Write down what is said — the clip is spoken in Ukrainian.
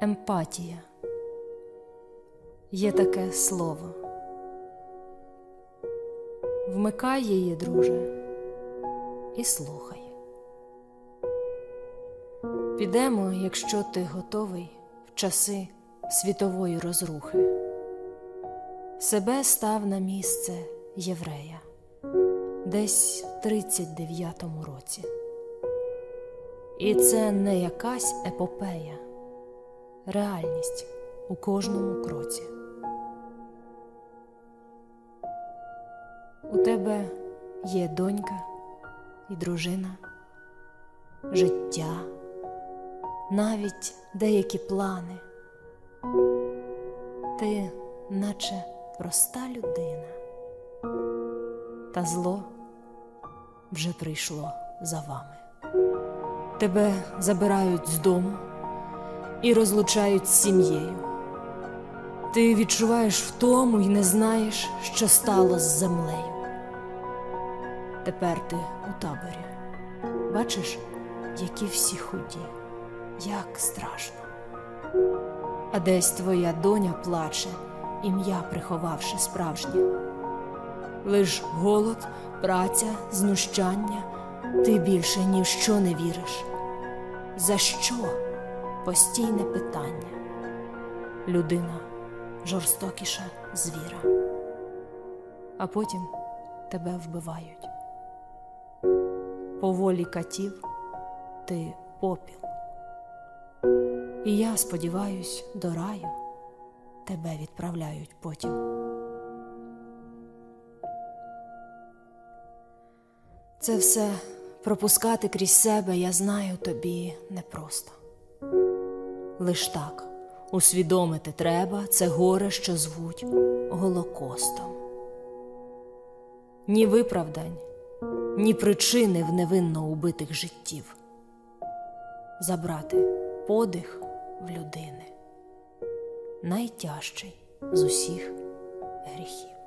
Емпатія є таке слово. Вмикай її, друже, і слухай. Підемо, якщо ти готовий в часи світової розрухи. Себе став на місце єврея десь в 39-му році. І це не якась епопея, реальність у кожному кроці. У тебе є донька і дружина, життя, навіть деякі плани. Ти, наче проста людина, та зло вже прийшло за вами. Тебе забирають з дому і розлучають з сім'єю. Ти відчуваєш втому і не знаєш, що стало з землею. Тепер ти у таборі. Бачиш, які всі худі, як страшно. А десь твоя доня плаче, ім'я приховавши справжнє. Лиш голод, праця, знущання, ти більше ні в що не віриш. За що? Постійне питання. Людина жорстокіша звіра. А потім тебе вбивають. По волі катів ти попіл. І я сподіваюсь, до раю тебе відправляють потім. Це все пропускати крізь себе, я знаю тобі непросто. Лиш так усвідомити треба це горе, що звуть Голокостом. Ні виправдань, ні причини в невинно убитих життів. Забрати подих в людини найтяжчий з усіх гріхів.